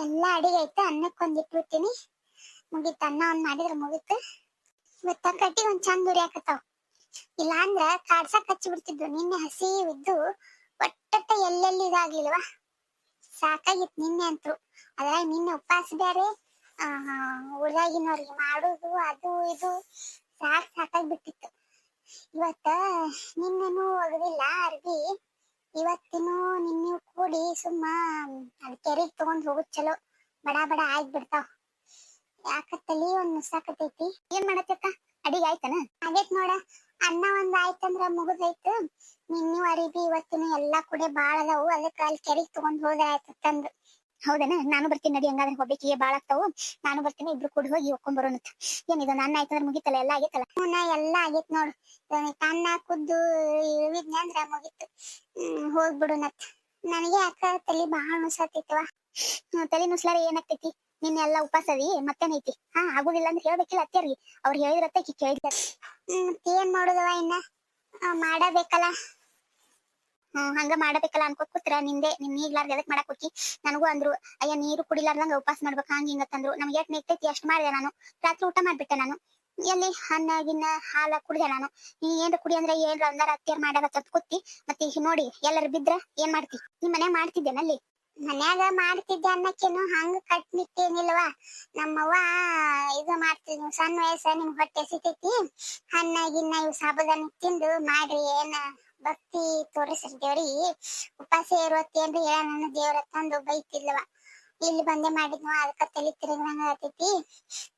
ಎಲ್ಲ ಅಡಿಗೆ ಐತೆ ಅನ್ನಕ್ಕೆ ಇಟ್ಟು ಇಟ್ಬಿಡ್ತೀನಿ. ಮುಗೀತು, ಅನ್ನ ಒಂದು ಮಾಡಿದ್ರೆ ಮುಗೀತು. ಇವತ್ತ ಕಟ್ಟಿ ಒಂದ್ ಚಂದ ಉರಿಯಾಕತ್ತಾವ ಇಲ್ಲ ಅಂದ್ರ ಕಾಡ್ಸಕ್ ಹಚ್ಚಿ ಬಿಡ್ತಿದ್ರು ನಿನ್ನೆ ಹಸಿ ಇದ್ದು ಒಟ್ಟ ಎಲ್ಲೆಲ್ಲಿ ಇದಾಗ್ಲಿಲ್ವಾ? ಸಾಕಾಗಿತ್ತು ನಿನ್ನೆ ಅಂತೂ. ಅದ್ರಾಗ ನಿನ್ನೆ ಉಪವಾಸ ಬೇರೆ ಆ ಊರಾಗಿನವ್ರಿಗೆ ಮಾಡುದು, ಅದು, ಇದು. ಸಾಕ್ ಸಾಕಾಗಿ ಬಿಟ್ಟಿತ್ತು. ಇವತ್ತ ನಿನ್ನೆನೂ ಒಗದಿಲ್ಲ ಅರ್ಬಿ. ಇವತ್ತಿನೂ ನಿನ್ನೆ ಕೂಡಿ ಸುಮ್ಮ ಅದ್ ಕೆರೆಗ್ ತಗೊಂಡ್ ಹೋಗುದ್ ಚಲೋ. ಬಡ ಬಡ ಆಯ್ತ್ ಬಿಡ್ತಾವ್. ಯಾಕ ತಲಿ ಒಂದ್ ನುಸಾಕತೈತಿ ಏನ್ ಮಾಡತ್ತಕ್ಕ? ಅಡಿಗೆ ಆಯ್ತನ? ಆಗೇತ್ ನೋಡ. ಅನ್ನ ಒಂದ್ ಆಯ್ತಂದ್ರ ಮುಗುದೈತು. ನಿನ್ನೂ ಅರಿಬಿ ಇವತ್ತಿನ ಎಲ್ಲಾ ಕೂಡೆ ಬಾಳ ಅದಾವು. ಅದಕ್ಕ ಅಲ್ಲಿ ಕೆರೆಗ್ ತಗೊಂಡ್ ಹೋದ್ರ ಆಯ್ತು ತಂದು. ಹೌದನ? ನಾನು ಬರ್ತೀನಿ ನಡಿ, ಹಂಗಾದ್ರೆ ಹೋಗ್ಬೇಕಿಗೆ ಬಾಳ ಆಗ್ತಾವು. ನಾನು ಬರ್ತೀನಿ, ಇಬ್ರು ಕೂಡ ಹೋಗಿ ಒಕ್ಕೊಂಡ್ ಬರೋಣ ಏನಿದು, ನನ್ನ ಆಯ್ತಂದ್ರ ಮುಗಿತಲ್ಲ, ಎಲ್ಲ ಆಗೈತಲ್ಲ? ಹ್ಞೂ ಎಲ್ಲ ಆಗೈತ್ ನೋಡು. ಅನ್ನ ಕುದ್ದು ಇಳಿದ್ನಿ ಅಂದ್ರ ಮುಗೀತು. ಹೋಗ್ಬಿಡುನತ್ ನನಗೆ ಯಾಕ ತಲೆ ಬಹಳ ನುಸಾತೈತವ ತಲೆ ನುಸ್ಲಾರ ಏನಾಗ್ತೈತಿ? ನಿನ್ನೆ ಎಲ್ಲ ಉಪವಾಸ ಮತ್ತೇನೈತಿ ಹಾ, ಆಗುದಿಲ್ಲ ಅಂದ್ರೆ ಹೇಳ್ಬೇಕಿಲ್ಲ ಅತ್ತೆಯರ್ಗಿ ಅವ್ರು ಹೇಳಿದ್ರತ್ತೆ ಹ್ಮ್ ಏನ್ ಮಾಡುದವ ಇನ್ನ? ಮಾಡಬೇಕಲ್ಲ. ಹಂಗ ಮಾಡಬೇಕಲ್ಲ ಅನ್ಕೋತ್ ಕೂತ್ರ ನಿಂದೆ ನಿಮ್ ಈಗ್ಲಾರ್ದ ಎದಕ್ ಮಾಡಕ್ ಹೋಗಿ ನನಗೂ ಅಂದ್ರು, ಅಯ್ಯ, ನೀರು ಕುಡಿಲಾರ್ದಂಗ ಉಪವಾಸ ಮಾಡ್ಬೇಕು, ಹಂಗ ಹಿಂಗ ತಂದ್ರು ನಮ್ಗೆ ಎಟ್ ನೆಕ್ತೈತಿ ಅಷ್ಟ್ ಮಾಡಿದೆ ನಾನು. ರಾತ್ರಿ ಊಟ ಮಾಡ್ಬಿಟ್ಟೆ ನಾನು. ಎಲ್ಲಿ? ಅನ್ನ, ಗಿನ್ನ, ಹಾಲ ಕುಡ್ದೆ ನಾನು. ನೀ ಏನ್ರ ಕುಡಿ ಅಂದ್ರೆ ಏನ್ರ ಅಂದಾರ ಅತ್ತಿಯರ್ ಮಾಡ್ಯಾರ ಅಂತ ಕೂತಿ. ಮತ್ತೆ ಈಗ ನೋಡಿ, ಎಲ್ಲರ ಬಿದ್ರ ಏನ್ ಮಾಡ್ತಿ? ನಿಮ್ ಮನ್ಯಾಗ ಮಾಡ್ತಿದ್ದೇನಲ್ಲಿ ಮನ್ಯಾಗ ಮಾಡ್ತಿದ್ದೆ ಅನ್ನಕ್ಕೇನು ಹಂಗ ಕಟ್ನಿಟ್ಟೇನಿಲ್ವಾ ನಮ್ಮವ್ವ ಇದು ಮಾಡ್ತಿದ್ ಸಣ್ಣ ವಯಸ್ಸ ನಿಮ್ ಹೊಟ್ಟೆ ಸಿತೈತಿ ಹಣ್ಣ ಗಿನ್ನ ಇವ್ ಸಾಬುದಾನಿ ತಿಂದು ಮಾಡ್ರಿ, ಏನ ಭಕ್ತಿ ತೋರಿಸ್ರಿ ದೇವ್ರಿಗೆ ಉಪವಾಸ ಅಂತ ಹೇಳ ನನ್ನ ದೇವ್ರ ತಂದು ಬೈತಿಲ್ವ ಇಲ್ಲಿ ಬಂದೆ ಮಾಡಿದ್ನು, ಅದಕ್ಕ ತಲಿ ತಿರುಗಂಗ ಆತೈತಿ.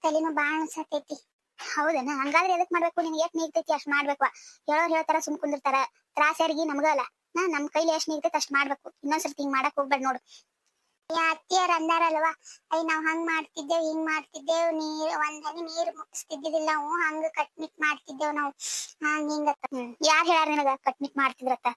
ತಲಿನೂ ಬಾಳ ಅನ್ಸತೈತಿ. ಹೌದನ ಹಂಗಾದ್ರೆ ಎದಕ್ ಮಾಡ್ಬೇಕು? ನಿನ್ಗೆ ಎಷ್ಟ್ ನೀಗ್ತೈತಿ ಅಷ್ಟ್ ಮಾಡ್ಬೇಕು. ಹೇಳೋರ್ ಹೇಳ್ತಾರ ಸುಮ್ ಕುಂದಿರ್ತಾರ. ತ್ರಾಸ್ಯಾರ್ಗಿ ನಮ್ಗ ಅಲ್ಲ ನಾ ನಮ್ ಕೈಲಿ ಎಷ್ಟ್ ನೀಗ್ತೈತಿ ಅಷ್ಟ್ ಮಾಡ್ಬೇಕು. ಇನ್ನೊಂದ್ಸರ್ತಿ ಹಿಂಗ್ ಮಾಡಕ್ ಹೋಗ್ಬೇಡ ನೋಡು. ಅತ್ತಿಯರ್ ಅಂದಾರಲ್ವಾ? ಅಯ್ಯ ನಾವ್ ಹಂಗ್ ಮಾಡ್ತಿದ್ದೇವ್ ಹಿಂಗ್ ಮಾಡ್ತಿದ್ದೇವ್ ನೀರ್ ಒಂದ್ ಹನಿ ನೀರ್ ಮುಟ್ಟಿಸ್ತಿದ್ದಿಲ್ಲ ನಾವು ಹಂಗ ಕಟ್ಮಿಟ್ ಮಾಡ್ತಿದ್ದೇವ್ ನಾವು. ಹಂಗ ಹಿಂಗ ಯಾರ್ ಹೇಳಾರ ನಿನಗ ಕಟ್ಮಿಟ್ ಮಾಡ್ತಿದ್ರತ್ತ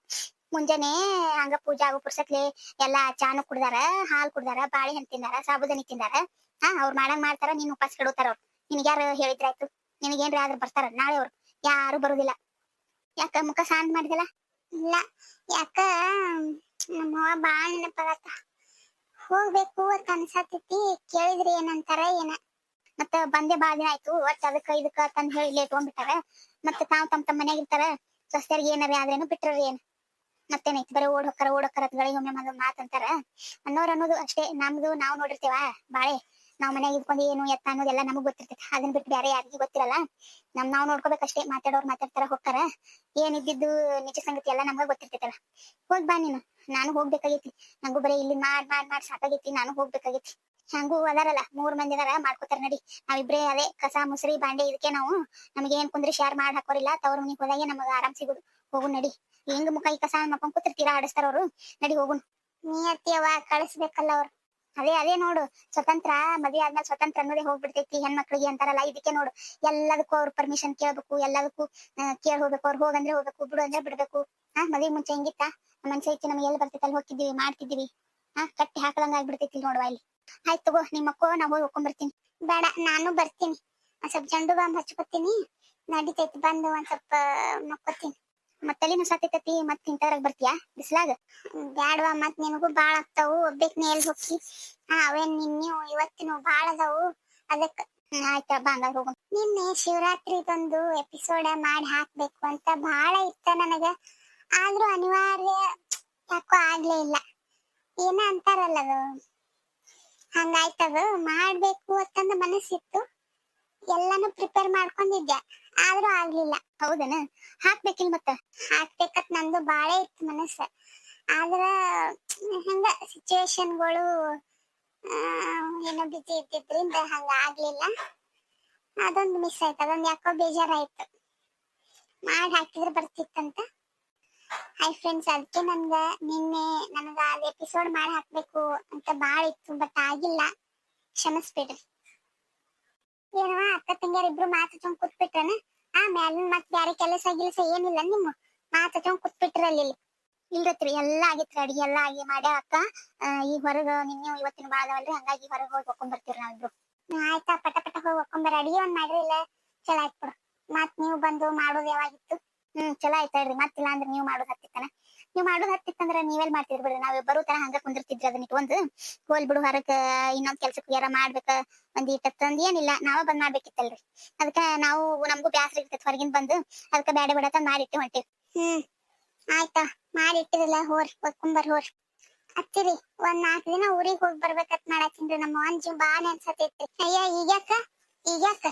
ಮುಂಜಾನೆ ಹಂಗ ಪೂಜಾ ಆಗೋ ಪುರ್ಸತ್ಲೆ ಎಲ್ಲಾ ಚಾನು ಕುಡ್ದಾರ ಹಾಲ್ ಕುಡ್ದಾರ ಬಾಳೆಹಣ್ಣು ತಿಂದಾರ ಸಾಬುದಾನಿ ತಿಂದಾರ. ಹಾ ಅವ್ರ ಮಾಡಂಗ್ ಮಾಡ್ತಾರ ನೀನ್ ಉಪವಾಸ ಕೆಡುತ್ತಾರ ಅವ್ರು. ನಿನಗ್ ಯಾರು ಹೇಳಿದ್ರಾಯ್ತು ನಿನಗೇನ್ರ ಆದ್ರೂ ಬರ್ತಾರ ನಾಳೆ ಅವ್ರು. ಯಾರು ಬರುದಿಲ್ಲ. ಯಾಕ ಮುಖ ಸಾಂತ ಮಾಡಿದಿಲ್ಲ? ಇಲ್ಲ. ಯಾಕ ನಮ್ಮ ಬಾಳ ನೆನಪಾಗತ್ತ? ಹೋಗ್ಬೇಕು ಅಂತ ಅನ್ಸತೈತಿ ಕೇಳಿದ್ರಿ ಏನಂತಾರ ಏನ? ಮತ್ತ ಬಂದೆ ಬಾಳ ದಿನ ಆಯ್ತು, ಒಟ್ಟ ಅದಕ್ಕ ಇದಕ್ಕ ತಂದ್ ಹೇಳಿ ಲೇಟ್ ಹೋಗ್ಬಿಟ್ಟಾರ. ಮತ್ತ ತಾವ್ ತಮ್ ತಮ್ಮ ಮನ್ಯಾಗ ಇರ್ತಾರ ಸಸ್ಯರ್ಗೆ ಏನಾರ ಆದ್ರೇನು ಬಿಟ್ರ ಏನ್? ಮತ್ತೇನೈತಿ, ಬರೀ ಓಡ್ ಹೋಕ್ಕಾರ ಓಡ್ ಹೋಕ್ಕಾರ ಗಳಿಗೆ ಒಮ್ಮೆ ಮಾತಂತಾರ ಅನ್ನೋರ್ ಅನ್ನೋದು ಅಷ್ಟೇ, ನಮ್ದು ನಾವ್ ನೋಡಿರ್ತೇವ, ಬಾಳೆ? ನಾವ್ ಮನ್ಯಾಗ ಇದ್ಕೊಂಡು ಏನು ಎತ್ತ ಅನ್ನೋದೆಲ್ಲ ನಮಗ್ ಗೊತ್ತಿರ್ತೈತಿ. ಅದನ್ನ ಬಿಟ್ಟು ಬೇರೆ ಯಾರಿಗೂ ಗೊತ್ತಿರಲ್ಲ ನಮ್ ನಾವ್ ನೋಡ್ಕೋಬೇಕಷ್ಟೇ ಮಾತಾಡೋರ್ ಮಾತಾಡ್ತಾರ, ಹೋಗ್ತಾರ. ಏನಿದ್ದಿದ್ದು ನಿಜ ಸಂಗತಿ ಎಲ್ಲ ನಮ್ಗ ಗೊತ್ತಿರ್ತೈತಲ್ಲ. ಹೋಗ್ ಬಾ ನೀನು, ನಾನು ಹೋಗ್ಬೇಕಾಗೈತಿ. ನಂಗೂ ಬರೀ ಇಲ್ಲಿ ಮಾಡ್ ಮಾಡ್ ಮಾಡ್ ಸಾಕಾಗೈತಿ, ನಾನು ಹೋಗ್ಬೇಕಾಗೈತಿ. ಹಂಗೂ ಅದಾರಲ್ಲ, ಮೂರ್ ಮಂದಿ ಅದಾರ, ಮಾಡ್ಕೋತಾರ ನಡಿ. ನಾವಿಬ್ರೇ ಅದೇ ಕಸ, ಮುಸ್ರಿ, ಬಾಂಡೆ ಇದಕ್ಕೆ ನಾವು. ನಮಗೆ ಏನ್ ಕುಂದ್ರಿ ಶೇರ್ ಮಾಡ್ ಹಾಕೋರಿಲ್ಲ, ತವ್ರ ಮನಿಗ್ ಹೋದಾಗೆ ನಮಗ ಆರಾಮ್ ಸಿಗುದು. ಹೋಗು ನಡಿ. ಹೆಂಗ್ ಮುಖ ಈ ಕಸ ಮಾಡ್ಕೊಂಡ್ ಕೂತಿರ್ತೀರಾ, ಆಡಿಸ್ತಾರ ಅವ್ರು. ನಡಿ ಹೋಗುನ್. ಅತ್ತಿಯವ್ವ ಕಳಿಸ್ಬೇಕಲ್ಲ ಅವ್ರು. ಅದೇ ಅದೇ ನೋಡು. ಸ್ವತಂತ್ರ, ಮದ್ವೆ ಆದ್ಮೇಲೆ ಸ್ವತಂತ್ರ ಅನ್ನೋದೇ ಹೋಗ್ಬಿಡ್ತೈತಿ. ಹೆಣ್ಮಕ್ಳಿಗೆ ಅಂತಾರಲ್ಲ, ಇದಕ್ಕೆ ನೋಡು. ಎಲ್ಲದಕ್ಕೂ ಅವ್ರ ಪರ್ಮಿಷನ್ ಕೇಳ್ಬೇಕು, ಎಲ್ಲದಕ್ಕೂ ಕೇಳಿ ಹೋಗ್ಬೇಕು ಅವ್ರು ಹೋಗಂದ್ರೆ ಹೋಗ್ಬೇಕು, ಬಿಡು ಅಂದ್ರೆ ಬಿಡ್ಬೇಕು. ಹಾ ಮದ್ವೆ ಮುಂಚೆ ಹೆಂಗಿತ್ತ? ಮನ್ಸ ಐತಿ, ನಮ್ಗೆ ಎಲ್ಲಿ ಬರ್ತೈತಿ? ಅಲ್ಲಿ ಹೋಗ್ತಿದ್ದೀವಿ, ಮಾಡ್ತಿದ್ದೀವಿ. ಹಾ ಕಟ್ಟಿ ಹಾಕದಂಗ ಆಗ್ಬಿಡ್ತೈತಿ ನೋಡುವ ಇಲ್ಲಿ. ಆಯ್ತು ತಗೋ ನಿಮ್ಮ ಅಕ್ಕೋ ನಾ ಹೋಗಿ ಹೋಗ್ಕೊಂಡ್ ಬರ್ತೀನಿ ಬೇಡ, ನಾನು ಬರ್ತೀನಿ. ಒಂದ್ ಸ್ವಲ್ಪ ಜಂಡು ಬಾಂಬ್ ಹಚ್ಕೊತೀನಿ. ನಡಿತೈತಿ, ಬಂದು ಒಂದ್ ಸ್ವಲ್ಪ ಮಕ್ಕೋತೀನಿ. ಮತ್ತಲ್ಲಿ ಸಾತೈತತಿ ಮತ್ ಇಂತದ್ರಾಗ ಬರ್ತೀಯಾ? ಬಿಸ್ಲಾಗ? ಬ್ಯಾಡವಾ ಮತ್ ನಿನಗೂ ಬಾಳ ಆಗ್ತಾವು ಒಬ್ಬೇಕ್ ನೀ ಎಲ್ಲಿ ಹೋಗಿ ಹಾ, ಅವೇನ್ ನೀವು ಇವತ್ತಿನ ಬಾಳ ಅದಾವು. ಅದಕ್ಕ ಆಯ್ತಾ ಬಾಂಗಾರ ಹೋಗು. ನಿನ್ನೆ ಶಿವರಾತ್ರಿದೊಂದು ಎಪಿಸೋಡ್ ಮಾಡಿ ಹಾಕ್ಬೇಕು ಅಂತ ಬಹಳ ಇತ್ತ ನನಗ. ಆದ್ರೂ ಅನಿವಾರ್ಯ ಯಾಕೋ ಆಗ್ಲೇ ಇಲ್ಲ. ಏನ ಅಂತಾರಲ್ಲ ಅದು? ಹಂಗಾಯ್ತದ, ಮಾಡ್ಬೇಕು ಅಂತಂದ ಮನಸ್ಸಿತ್ತು. ಎಲ್ಲಾನು ಪ್ರಿಪೇರ್ ಮಾಡ್ಕೊಂಡಿದ್ದೆ. ಆದ್ರೂ ಆಗ್ಲಿಲ್ಲ. ಹೌದನ? ಹಾಕ್ಬೇಕಿಲ್ ಮತ್ತ? ಹಾಕ್ಬೇಕತ್ ನಂದು ಬಾಳೆ ಇತ್ತು ಮನಸ್ಸ. ಆದ್ರ ಹಂಗ ಸಿಚುವೇಶನ್ಗಳು ಏನೋ ಬಿಜಿ ಇದ್ದಿದ್ರಿಂದ ಹಂಗ ಆಗ್ಲಿಲ್ಲ. ಅದೊಂದು ಮಿಸ್ ಆಯ್ತು. ಅದೊಂದು ಯಾಕೋ ಬೇಜಾರಾಯ್ತು. ಮಾಡಿ ಹಾಕಿದ್ರೆ ಬರ್ತಿತ್ತಂತ. ಹೈ ಫ್ರೆಂಡ್ಸ್ ಅದಕ್ಕೆ ನನ್ಗ ನಿನ್ನೆ ನನಗ ಅದು ಎಪಿಸೋಡ್ ಮಾಡಿ ಹಾಕ್ಬೇಕು ಅಂತ ಬಾಳ ಇತ್ತು ಬಟ್ ಆಗಿಲ್ಲ. ಕ್ಷಮಿಸ್ಬಿಡ್ರಿ. ಏನವ ಅಕ್ಕ ತಂಗಿಯರ್ ಇಬ್ರು ಮಾತಾಡ್ಕೊಂಡ್ ಕೂತ್ಬಿಟ್ರನ? ಆ, ಮ್ಯಾಲಿನ ಮತ್ ಬ್ಯಾರೆ ಕೆಲಸ ಗಿಲ್ಸ ಏನಿಲ್ಲ ನಿಮ್ಮ ಮಾತಾಡ್ಕೊಂಡ್ ಕೂತ್ಬಿಟ್ರಲ್ಲಿ ಇಲ್ರತ್ರಿ ಎಲ್ಲಾ ಆಗಿತ್ರಿ, ಅಡಿಗೆ ಎಲ್ಲಾ ಆಗಿ ಮಾಡ್ಯ ಅಕ್ಕ. ಈ ಹೊರಗ ನಿನ್ನೆ ಇವತ್ತಿನ ಬಾಳ ಅದಾವಲ್ರಿ, ಹಂಗಾಗಿ ಹೊರಗ್ ಹೋಗಿ ಒಕ್ಕೊಂಡ್ ಬರ್ತೀರಿ ನಾವಿಬ್ರು ಆಯ್ತಾ, ಪಟ ಪಟ ಹೋಗಿ ಒಕ್ಕೊಂಬರ, ಅಡಿಗೆ ಒಂದ್ ಮಾಡ್ರಿ, ಇಲ್ಲ ಚಲೋ ಆಯ್ತು ಬಿಡು. ಮತ್ ನೀವು ಬಂದು ಮಾಡೋದು ಯಾವಾಗಿತ್ತು? ಹ್ಮ್, ಚಲೋ ಆಯ್ತಾ ಹೇಳ್ರಿ ಮತ್ತಿಲ್ಲ ಅಂದ್ರೆ ನೀವು ಮಾಡೋದು ಹತ್ತಿತ್ತನ? ನೀವ್ ಮಾಡೋದ್ ಹತ್ತಿತ್ತಂದ್ರ ನೀವೆಲ್ ಮಾಡ್ತಿದ್ರಿ ಬಿಡ್ರಿ. ನಾವ್ ಬರೋ ತರ ಹಂಗ ಕುಂದಿರ್ತಿದ್ರಿ ಅದನ್ನ ಇಟ್ಕೊಂಡ್. ಹೋಲ್ ಬಿಡು ಹೊರಕ್ ಇನ್ನೊಂದ್ ಕೆಲ್ಸಕ್ಕೆ ಯಾರ ಮಾಡ್ಬೇಕ ಒಂದ್ ಇಟ್ಟಂದ್ ಏನಿಲ್ಲ, ನಾವ ಬಂದ್ ಮಾಡ್ಬೇಕಿತ್ತಲ್ರಿ. ಅದಕ್ಕ ನಾವು ನಮಗೂ ಬ್ಯಾಸರ ಇರ್ತೈತಿ ಹೊರಗಿಂದ ಬಂದು, ಅದಕ್ಕ ಬ್ಯಾಡ ಬಿಡತ್ತ ಮಾಡಿಟ್ಟು ಹೊಂಟಿವಿ. ಹ್ಮ್. ಆಯ್ತಾ ಮಾಡಿ ಹೋರಿ ಒದ್ಕೊಂಬರ್ ಹೋರ್. ಹತ್ತಿರಿ ಒಂದ್ ನಾಲ್ಕ್ ದಿನ ಊರಿಗ್ ಹೋಗಿ ಬರ್ಬೇಕತ್ ಮಾಡಾಕಿನ್ರಿ ನಮ್ಮ ಒಂದ್ ಜೀವ ಬಾಳ ಅಯ್ಯೋ ಅಯ್ಯ ಈಗ್ಯಾಕ? ಈಗ್ಯಾಕ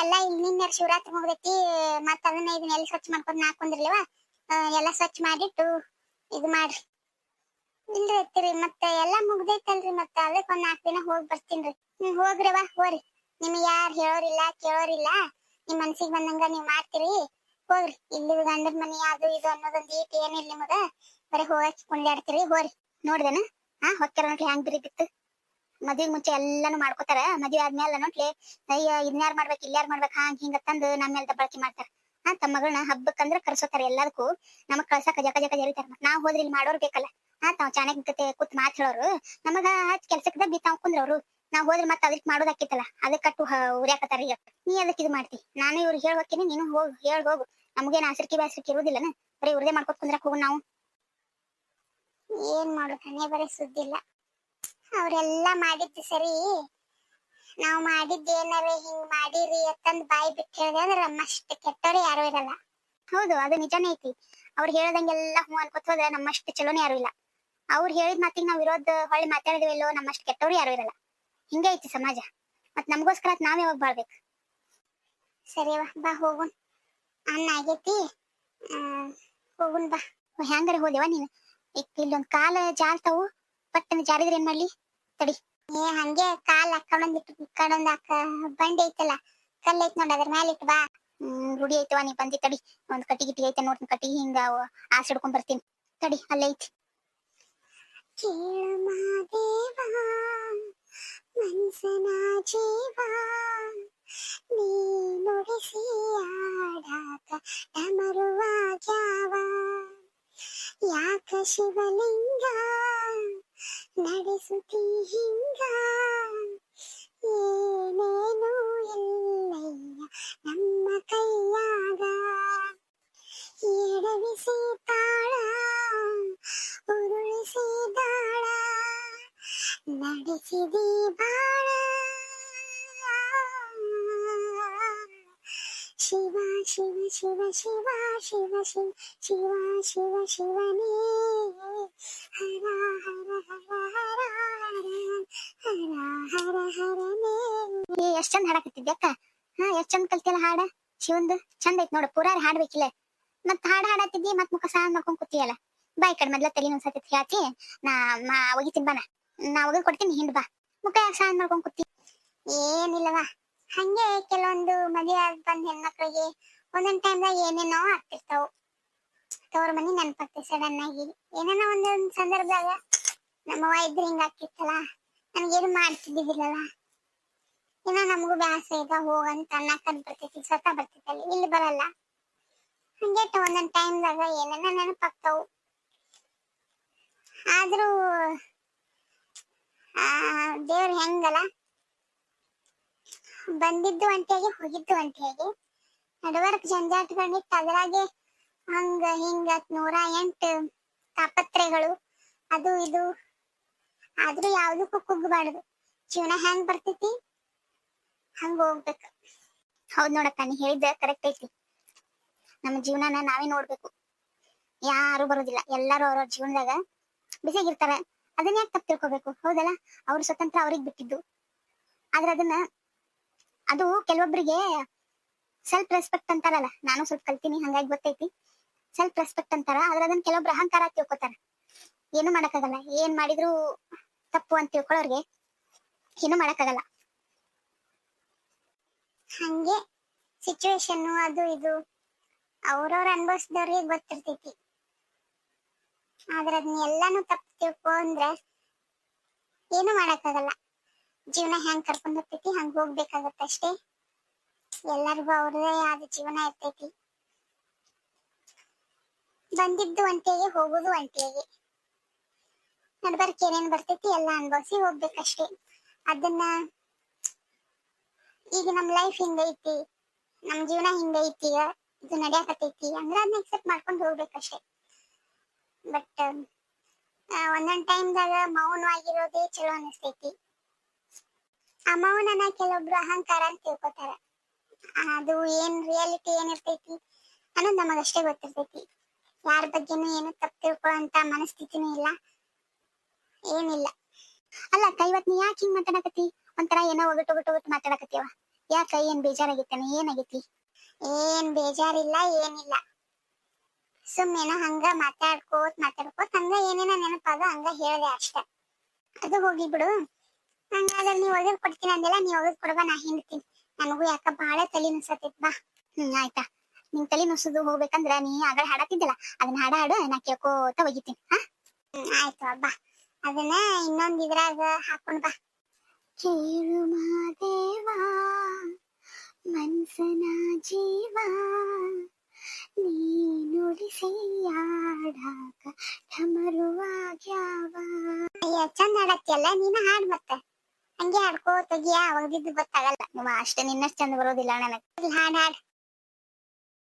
ಎಲ್ಲ ಇಲ್ಲಿ ನಿನ್ನೆ ಶಿವರಾತ್ರಿ ಮುಗ್ದೈತಿ, ಮತ್ತ ಅದನ್ನ ಇದನ್ನ ಎಲ್ಲಿ ಸ್ವಚ್ಛ ಮಾಡ್ಕೊಂಡ್ ನಾಕೊಂದ್ರಲ್ವ ಎಲ್ಲ ಸ್ವಚ್ಛ ಮಾಡಿಟ್ಟು ಇದು ಮಾಡ್ರಿ. ಇಲ್ರಿ ಅತ್ತಿರಿ, ಮತ್ತೆ ಎಲ್ಲಾ ಮುಗ್ದೈತಲ್ರಿ ಮತ್ತೆ ಅದಕ್ಕೆ ಒಂದ್ ನಾಲ್ಕ್ ದಿನ ಹೋಗಿ ಬರ್ತೀನ್ರಿ. ಹೋಗ್ರಿ ಹೋಗ್ರವ ಹೋರಿ. ನಿಮ್ಗೆ ಯಾರು ಹೇಳೋರಿಲ್ಲ, ಕೇಳೋರಿಲ್ಲ, ನಿಮ್ ಮನ್ಸಿಗೆ ಬಂದಂಗ ನೀವ್ ಮಾಡ್ತೀರಿ. ಹೋಗ್ರಿ. ಇಲ್ಲಿ ಗಂಡನ ಮನಿ ಅದು ಇದು ಅನ್ನೋದೊಂದ್ ಈಟ್ ಏನಿಲ್ಲ ನಿಮಗ. ಬರೀ ಹೋಗಕ್ ಕುಂಡಾಡ್ತೀರಿ ಹೋರಿ. ನೋಡ್ದೇನ? ಹಾ ಹೊಕ್ಕಾರ ನೋಡ್ರಿ ಹ್ಯಾಂಗ್ ಬಿರಿ ಬಿತ್ತು. ಮದ್ವಿ ಮುಂಚೆ ಎಲ್ಲಾನು ಮಾಡ್ಕೋತಾರ. ಮದ್ವೆ ಆದ್ಮೇಲೆ ನೋಡ್ಲಿ ಅಯ್ಯ ಇದ್ನ್ಯಾರ್ ಮಾಡ್ಬೇಕು, ಇಲ್ಯಾರ್ ಮಾಡ್ಬೇಕು, ಹಾಂಗ್ ಹಿಂಗ ತಂದು ನಮ್ಮ ಮೇಲೆ ದಬ್ಬಳಕೆ ಮಾಡ್ತಾರ. ತಮ್ಮ ಮಗಳನ್ನ ಹಬ್ಬಕ್ಕಂದ್ರ ಕರ್ಸೋತಾರ ಎಲ್ಲದಕ್ಕೂ. ನಮಗ್ ಕಳ್ಸಕ ಜಕ ಜಕ ಜರಿತಾರ ನಾವ್ ಹೋದ್ರ ಇಲ್ಲಿ ಮಾಡೋರ್ ಬೇಕಲ್ಲ. ಹಾ, ತಾವ್ ಚಾಣಕ್ಯತೆ ಕೂತ್ ಮಾತ್ ಹೇಳೋರು. ನಮಗ ಕೆಲ್ಸಕ್ಕದ ಕುಂದ್ರ ಕುಂದ್ರವ್ರು. ನಾವ್ ಹೋದ್ರ ಮತ್ತ ಅದಕ್ ಮಾಡೋದಾಕಿತ್ತಲ್ಲ. ಅದಕ್ ಕಟ್ಟು ಉರ್ಯಾಕತ್ತಾರ ಈಗ. ನೀ ಅದಕ್ ಇದು ಮಾಡ್ತಿ. ನಾನು ಇವ್ರಿಗೆ ಹೇಳ್ಬೇಕಿನಿ ನೀನು ಹೋಗ್, ಹೇಳ್ ಹೋಗು. ನಮ್ಗೇನ್ ಆಸರ್ಕಿ ಬ್ಯಾಸರ್ಕಿ ಇರುದಿಲ್ಲನ? ಬರೀ ಇವ್ರದೇ ಮಾಡ್ಕೊತ ಕುಂದ್ರಕ್ ಹೋಗು ನಾವು. ಏನ್ ಮಾಡೋದು ಹಣೆ ಬರೀ ಸುದ್ದಿಲ್ಲ. ಅವ್ರೆಲ್ಲ ಮಾಡಿದ್ದು ಸರಿ. ನಾವ್ ಮಾಡಿದ್ ಏನಾರ ಹಿಂಗ್ ಮಾಡಿರಿ ಅಂತಂದ್ ಬಾಯಿ ಬಿಟ್ಟು ಹೇಳಿದೆ ಅಂದ್ರೆ ನಮ್ಮಷ್ಟು ಕೆಟ್ಟವ್ರೆ ಯಾರು ಇರಲ್ಲ. ಹೌದು ಅದು ನಿಜಾನೇ ಐತಿ. ಅವ್ರು ಹೇಳ್ದಂಗೆಲ್ಲ ಹ್ಞೂ ಅನ್ಕೋತ ಹೋದ್ರೆ ನಮ್ಮಷ್ಟು ಚಲೋನೇ ಯಾರು ಇಲ್ಲ. ಅವ್ರು ಹೇಳಿದ ಮಾತಿಗೆ ನಾವ್ ಇರೋದ್ ಹೊಳ್ಳಿ ಮಾತಾಡಿದ್ವಿಲ್ಲೋ ನಮ್ಮಷ್ಟು ಕೆಟ್ಟವ್ರು ಯಾರು ಇರಲ್ಲ. ಹಿಂಗೆ ಐತಿ ಸಮಾಜ. ಮತ್ ನಮಗೋಸ್ಕರ ನಾವ್ ಯಾವಾಗ ಬಾಳ್ಬೇಕು ಸರಿವಾ ಬಾ ಹೋಗುನ್. ಅನ್ನ ಆಗೈತಿ. ಹೋಗುನ್ ಬಾ. ಹೆಂಗಾರ ಹೋದೆವಾ ನೀನು? ಇಲ್ಲೊಂದ್ ಕಾಲ ಜಾಲ್ತಾವು ಪಟ್ಟನ ಜಾರಿದ್ರೆ ಏನ್ ಮಾಡ್ಲಿ? ತಡಿ. ಏ, ಹಂಗೆ ಕಾಲ್ ಹಾಕೊಂಡ್ ಇಟ್ಟು ಕಡೊಂದ್ ಅಕ್ಕ ಬಂಡಿ ಐತಲ್ಲ ಕಲ್ಲೈತ್ ಐತ್ ನೋಡ್ ಅದ್ರ ಮ್ಯಾಲ ಬಾ. ರೂಢಿ ಐತವ ನೀ ಬಂದಿ ತಡಿ. ಒಂದ್ ಕಟ್ಟಿ ಗಿಟ್ಟಿ ಐತೆ ನೋಡ್ತೀನಿ ಕಟ್ಟಿ ಹಿಂಗ ಆಸೆ ಹಿಡ್ಕೊಂಡ್ ಬರ್ತೀನಿ. ತಡಿ, ಅಲ್ಲೇ ಐತಿ. ಕೇಳು ಮಾದೇವ ಮನ್ಸನ ಜೀವ, ನೀ ನುಡಿಸಿ ಆಡಾಕ ಡಮರುವಾಗ್ಯಾವ. ಯಾಕ ಶಿವಲಿಂಗ ನಡೆಸುತ್ತಿ ಹಿಂಗ ಏನೇನೂ ಇಲ್ಲಯ್ಯ ನಮ್ಮ ಕೈಯಾಗ. ಎಡವಿಸಿ ತಾಳ ಉರುಳಿಸಿ ದಾಳ ನಡೆಸಿದಿ ಶಿವ ಶಿವ ಶಿವ ಶಿವ ಶಿವ ಶಿವನೇ. ಹರ ಹರ ಹರ ಹರ ಹರ ಹರ ಹರನೇ ಎಷ್ಟ್ ಚಂದ ಹಾಡಕತ್ತಿದ್ದೆ ಅಕ್ಕ? ಹಾ, ಎಷ್ಟ್ ಚಂದ ಕಲ್ತಿಯಲ್ಲ ಹಾಡ? ಶಿವಂದು, ಚಂದ ಐತ್ ನೋಡು ಪುರಾರ ಹಾಡ್ಬೇಕಿಲ್ಲ ಮತ್ ಹಾಡ್ ಹಾಡತ್ತಿದ್ದಿ ಮತ್ ಮುಖ ಸಾನ್ ಮಾಡ್ಕೊಂಡ್ ಕೂತಿಯಲ್ಲ. ಬಾ ಕಡೆ ಮೊದ್ಲ ತಲೆ ಒಂದ್ಸತಿ ಹೇಳ್ತಿ. ನಾ ಒಗಿತೀನಿ, ಬಾ ನಾ. ಒಗದ್ ಕೊಡ್ತೀನಿ ಹಿಂದ್ ಬಾ. ಮುಖ ಯಾಕೆ ಸಾನ್ ಮಾಡ್ಕೊಂಡ್ ಕೂತಿ? ಏನಿಲ್ಲವಾ. ಹಂಗೆ ಕೆಲವೊಂದು ಮದುವೆ ಬಂದ್ ಹೆಣ್ಮಕ್ಳಿಗೆ ಒಂದೊಂದ್ ಟೈಮ್ದಾಗ ಏನೇನೋ ಆಗ್ತಿರ್ತಾವು. ತವ್ರ ಮನಿ ನೆನಪಾಗ್ತದೆ ಸಡನ್ ಆಗಿ ಏನೇನೋ ಒಂದೊಂದ್ ಸಂದರ್ಭದಾಗ ನಮ್ಮ ವೈದ್ಯರು ಹಿಂಗ ಆಗ್ತಿತ್ತಲ್ಲ ನನ್ಗೇನು ಮಾಡ್ತಿದ್ದಿದ್ದಿಲ್ಲಲ್ಲ. ಏನೋ ನಮಗೂ ಬ್ಯಾಸ ಈಗ ಹೋಗಂತ ಅನ್ನಕಂತ ಬರ್ತೈತಿ ಸ್ವತಃ ಬರ್ತೈತಲ್ಲಿ ಇಲ್ಲಿ ಬರಲ್ಲ. ಹಂಗೆ ಒಂದೊಂದ್ ಟೈಮ್ದಾಗ ಏನೇನ ನೆನಪಾಗ್ತಾವು. ಆದ್ರೂ, ಆ, ದೇವ್ರ ಹೆಂಗಲ್ಲ? ಬಂದಿದ್ದು ಒಂಟಿಯಾಗಿ ಹೋಗಿದ್ದು ಒಂಟಿಯಾಗಿ ನಡವರ್ಕ್ ಜಂಜಾಟಗಳಿತ್ತು ಅದ್ರಾಗೆ ಹಂಗ ಹಿಂಗ ನೂರ ಎಂಟು ತಾಪತ್ರೆಗಳು, ಅದು ಇದು. ಆದ್ರೂ ಯಾವ್ದಕ್ಕೂ ಕುಗ್ಗಬಾರ್ದು. ಜೀವನ ಹೆಂಗ್ ಬರ್ತೈತಿ? ಹಂಗ ಹೋಗ್ಬೇಕು. ಹೌದ್ ನೋಡಕ್ಕ ನೀ ಹೇಳಿದ್ದ ಕರೆಕ್ಟ್ ಐತಿ. ನಮ್ಮ ಜೀವನನ ನಾವೇ ನೋಡ್ಬೇಕು. ಯಾರು ಬರೋದಿಲ್ಲ. ಎಲ್ಲಾರು ಅವ್ರವ್ರ ಜೀವನದಾಗ ಬಿಸಿಯಾಗಿರ್ತಾರ. ಅದನ್ನ ಯಾಕೆ ತಪ್ಪು ತಿಳ್ಕೊಬೇಕು? ಹೌದಲ್ಲ? ಅವ್ರ ಸ್ವತಂತ್ರ ಅವ್ರಿಗೆ ಬಿಟ್ಟಿದ್ದು. ಆದ್ರೆ ಅದನ್ನ, ಅದು ಕೆಲವೊಬ್ಬರಿಗೆ ಸೆಲ್ಫ್ ರೆಸ್ಪೆಕ್ಟ್ ಅಂತಾರಲ್ಲ, ನಾನು ಸ್ವಲ್ಪ ಕಲ್ತೀನಿ, ಹಂಗಾಗಿ ಗೊತ್ತೈತಿ. ಸೆಲ್ಫ್ ರೆಸ್ಪೆಕ್ಟ್ ಅಂತಾರ, ಆದ್ರೆ ಅದನ್ನ ಕೆಲವೊಬ್ರು ಅಹಂಕಾರ ತಿಳ್ಕೊತಾರ. ಏನು ಮಾಡಕ್ಕಾಗಲ್ಲ, ಏನ್ ಮಾಡಿದ್ರು ತಪ್ಪು ಅಂತ ತಿಳ್ಕೊಳ್ಳೋರ್ಗೆ ಏನು ಮಾಡಕ್ಕಾಗಲ್ಲ. ಹಂಗೆ ಸಿಚುವೇಶನ್ ಅದು ಇದು, ಅವ್ರವ್ರ ಅನ್ಭವಿಸಿದವ್ರಿಗೆ ಗೊತ್ತಿರ್ತೈತಿ. ಆದ್ರೆ ಅದನ್ನ ಎಲ್ಲಾನು ತಪ್ಪು ತಿಳ್ಕೊಂಡ್ರೆ ಏನು ಮಾಡಕ್ಕಾಗಲ್ಲ. ಜೀವನ ಹೆಂಗ್ ಕರ್ಕೊಂಡ್ ಹೋಗ್ತೈತಿ, ಹಂಗ ಹೋಗ್ಬೇಕಾಗತ್ತೆ ಅಷ್ಟೇ ಎಲ್ಲರಿಗೂ ಅವ್ರದೇ ಆದ ಜೀವನ ಇರ್ತೈತಿ. ಬಂದಿದ್ದು ಅಂತೇಗೆ ಹೋಗುದು ಅಂತೇಗೆ ನಡ್ಬರ್ಕ್ ಏನೇನ್ ಬರ್ತೈತಿ ಎಲ್ಲ ಅನ್ಭವಿಸಿ ಹೋಗ್ಬೇಕಷ್ಟೇ. ಅದನ್ನ ಈಗ ನಮ್ ಲೈಫ್ ಹಿಂಗೈತಿ ನಮ್ ಜೀವನ ಹಿಂಗೈತಿ ಇದು ನಡೆಯಕತ್ತೈತಿ ಅಂದ್ರೆ ಅದನ್ನ ಎಕ್ಸೆಪ್ಟ್ ಮಾಡ್ಕೊಂಡು ಹೋಗ್ಬೇಕಷ್ಟೇ. ಬಟ್ ಒಂದೊಂದ್ ಟೈಮ್ದಾಗ ಮೌನವಾಗಿರೋದೇ ಚಲೋ ಅನಿಸ್ತೈತಿ. ಆ ಮೌನನ ಕೆಲವೊಬ್ರು ಅಹಂಕಾರ ಅಂತ ತಿಳ್ಕೊತಾರ. ಅದು ಏನ್ ರಿಯಾಲಿಟಿ ಏನಿರ್ತೈತಿ ಅನ್ನೋದು ನಮಗಷ್ಟೇ ಗೊತ್ತಿರ್ತೈತಿ. ಯಾರ ಬಗ್ಗೆನೂ ಏನು ತಪ್ಪು ತಿಳ್ಕೊಳ್ಳೋಂತ ಮನಸ್ಥಿತಿನೂ ಇಲ್ಲ. ಏನಿಲ್ಲ. ಅಲ್ಲ ಅಕ್ಕ ನೀ ಯಾಕೆ ಹಿಂಗ್ ಮಾತಾಡಕತ್ತಿ? ಒಂಥರ ಏನೋ ಒಗಟು ಒಗಟು ಒಗಟು ಮಾತಾಡಕತ್ತೀವ? ಯಾಕ ಏನ್ ಬೇಜಾರಾಗೈತೇನ ಏನಾಗೈತಿ? ಏನ್ ಬೇಜಾರಿಲ್ಲ, ಏನಿಲ್ಲ. ಸುಮ್ಮನೆ ಹಂಗ ಮಾತಾಡ್ಕೋತ್ ಮಾತಾಡ್ಕೋತ್ ಹಂಗ ಏನೇನ ನೆನಪಾಗ ಹಂಗ ಹೇಳ್ದೆ ಅಷ್ಟೇ. ಅದು ಹೋಗಿ ಬಿಡು ಹಂಗಾದ್ರೆ ನೀ ಒಗದ್ ಕೊಡ್ತೀನಿ ಅಂದೆಲ್ಲ ನೀವ್ ಒಗದ್ ಕೊಡುವ ನಾ ಹಿಂಡ್ತೀನಿ. ನನಗೂ ಯಾಕ ಬಾಳೆ ತಲೆ ನುಸತೈತ್ ಬಾ. ಹ್ಮ್ ಆಯ್ತಾ. ನಿನ್ ತಲೆ ನುಸುದು ಹೋಗ್ಬೇಕಂದ್ರ ನೀ ಆಗಳ ಹಾಡತಿದ್ದಲ್ಲ ಅದನ್ನ ಹಾಡ ಹಾಡು ನಾ ಕೇಳ್ಕೋತ ಹೋಗಿತಿ ಹಾ? ಹ್ಮ್ ಆಯ್ತು ಬಾ ಅದನ್ನ ಇನ್ನೊಂದ್ ಇದ್ರಾಗ ಹಾಕೊಂಡ್ ಬಾ. ಕೇಳು ಮಾದೇವಾ ಮನ್ಸನ ಜೀವ. ನೀನುಡಿಸಿಯಾಡಾಕ ಅಯ್ಯ ಚಂದ ಹಾಡತ್ತಿಯಲ್ಲ ನೀನ ಹಾಡ್ ಮತ್ತೆ. ಹಂಗೆ ಹಾಡ್ಕೋ ತೆಗಿಯ ಒಗ್ದಿದ್ದು ಗೊತ್ತಾಗಲ್ಲ. ಅಷ್ಟೇ ನಿನ್ನಷ್ಟು ಚಂದ ಬರೋದಿಲ್ಲ ನನಗೆ. ಹಾಡ್ ಹಾಡ್.